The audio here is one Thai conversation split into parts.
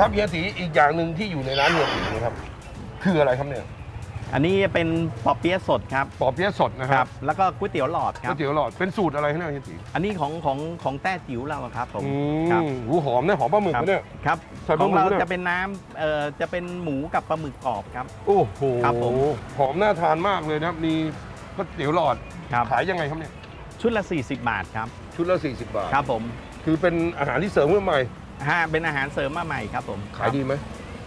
ครับเฮียตีอีกอย่างหนึ่งที่อยู่ในร้านเฮียตีนะครับ คืออะไรครับเนี่ยอันนี้เป็นปอเปี๊ยะสดครับปอเปี๊ยะสดนะคครัรับบแล้วก็ก๋วยเตี๋ยวหลอดคก๋รัวบ ยเตี๋ยวหลอดเป็นสูตรอะไรครับเนี่ยเฮียตีอันนี้ของของของแต้จิ๋วเราอะครับผมอืครับมหูหอมเนี่ยหอมปลาหมึกครับนะเนี่ย ครับใส่ปขลาองหมึกเราด้วย จะเป็นน้ำเอ่อจะเป็นหมูกับปลาหมึกกรอบครับ โอ้โหครับผม หอมน่าทานมากเลยนะครับมีก๋วยเตี๋ยวหลอดครับขายยังไงครับเนี่ยชุดละ 40 บาทครับชุดละ40 บาท ครับผมคือเป็นอาหารที่เสริมขึ้นมาใหม่ ห้าเป็นอาหารเสริมมาใหม่ครับผมขายดีไหม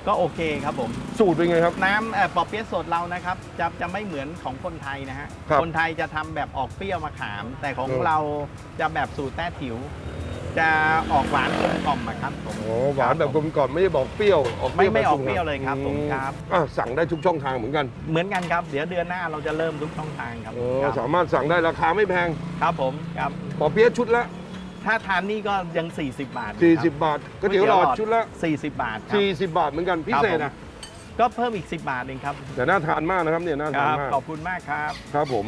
ก็โอเคครับผม สูตรเป็นไงครับ น้ำเอ่อปอเปี๊ยะสดเรานะครับจะจะไม่เหมือนของคนไทยนะฮะครับคนไทยจะทำแบบออกเปรี้ยวมะขาม แต่ของเออเราจะแบบสูตรแต้จิ๋วจะออกหวานกลมกล่อมอะครับผมโอ้หวานแบบกลมกล่อมไม่ได้บอกเปรี้ยวออกเปไม่รี้ยวไม่แบบออกปรุงเปรี้ยวเลยครับผมอืครับ อะสั่งได้ทุกช่องทางเหมือนกันเหมือนกันครับ เดี๋ยวเดือนหน้าเราจะเริ่มทุกช่องทางครับโอ้ครับสามารถสั่งได้ราคาไม่แพงครับผมครับ ปอเปี๊ยะชุดละ ถ้าทานนี่ก็ยัง 40 บาทอยู่ครับ40 บาทก๋วยเตี๋ยวหลอดชุดละ 40 บาทครับ 40 บาทเหมือนกันพิเศษครับนะผมก็เพิ่มอีก 10 บาทเองครับแต่น่าทานมากนะครับเนี่ยน่าคทานรับมาก ขอบคุณมากครับ ครับผม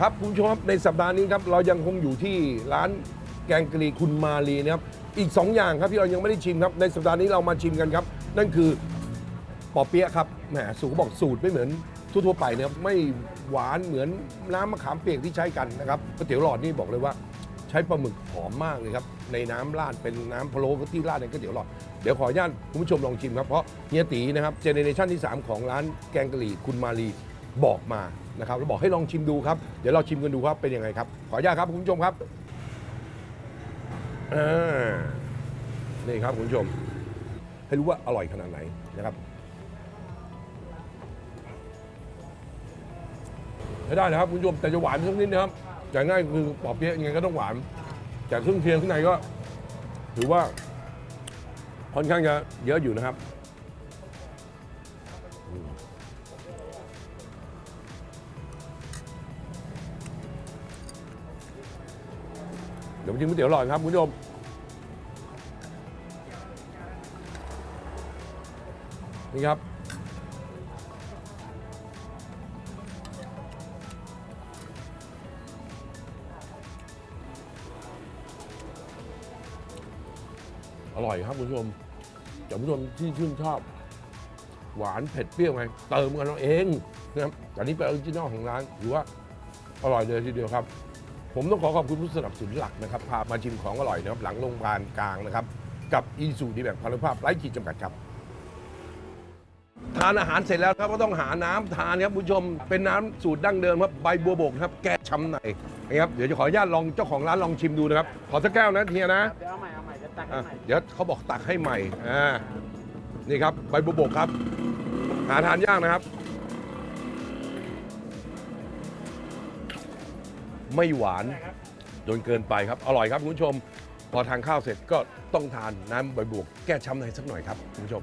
ครับคุณผู้ชมครับในสัปดาห์นี้ครับ เรายังคงอยู่ที่ร้าน แกงกะหรี่คุณมาลีนะครับอีก 2 อย่างครับที่เรายังไม่ได้ชิมครับ ในสัปดาห์นี้เรามาชิมกันครับ นั่นคือปอเปี๊ยะครับแหมสูเขาบอกสูตรไม่เหมือนทั่วๆไปนะครับไม่หวานเหมือนน้ำมะขามเปียกที่ใช้กันนะครับก๋วยเตี๋ยวหลอดนี่บอกเลยว่า ใช้ปลาหมึกหอมมากเลยครับในน้ำราดเป็นน้ำพะโล้ที่ราดในก๋วยเตี๋ยวหลอดเดี๋ยวขออนุญาตคุณผู้ชมลองชิมครับเพราะเฮียตีนะครับเจเนเรชันที่ 3 ของร้านแกงกะหรี่คุณมาลีบอกมานะครับแล้วบอกให้ลองชิมดูครับเดี๋ยวเราชิมกันดูครับเป็นยังไงครับขออนุญาตครับคุณผู้ชมครับ อ่านี่ครับคุณผู้ชม ให้รู้ว่าอร่อยขนาดไหนนะครับใช้ได้นะครับคุณผู้ชมแต่จะหวานสักนิดนะครับแต่ง่ายคือปอบเปี๊ยะยังไงก็ต้องหวานแต่เครื่องเคียงข้างในก็ ถือว่าค่อนข้างจะเยอะอยู่นะครับ เดี๋ยวมาชิมก๋วยเตี๋ยวหลอดครับคุณผู้ชมนี่ครับ อร่อยครับคุณผู้ชมแต่คุณผู้ชมที่ชื่นชอบ หวานเผ็ดเปรี้ยวไงเติมกันเราเองนะครับแต่นี่เป็นออริจินอลของร้านถือว่าอร่อยเลยทีเดียวครับ ผมต้องขอขอบคุณผู้สนับสนุนหลักนะครับ พามาชิมของอร่อยนะครับ หลังโรงพยาบาลกลางนะครับ กับอีซูดีแบบพลภาพไร้ขีดจำกัดครับ ทานอาหารเสร็จแล้วครับก็ต้องหาน้ำทานครับคุณผู้ชม เป็นน้ำสูตรดั้งเดิมครับใบบัวบกนะครับ แก้ช้ำในนะครับเดี๋ยวจะขออนุญาตลองเจ้าของร้านลองชิมดูนะครับ ขอสักแก้วนะเฮียนะ เดี๋ยวเอาใหม่เอาใหม่จะตักให้อะใหม่ เดี๋ยวเขาบอกตักให้ใหม่ อ่า นี่ครับ ใบบัวบกครับ หาทานยากนะครับ ไม่หวานจนเกินไปครับ อร่อยครับคุณผู้ชม พอทานข้าวเสร็จก็ต้องทานน้ำใบบวบกแก้ช้ำในสักหน่อยครับคุณผู้ชม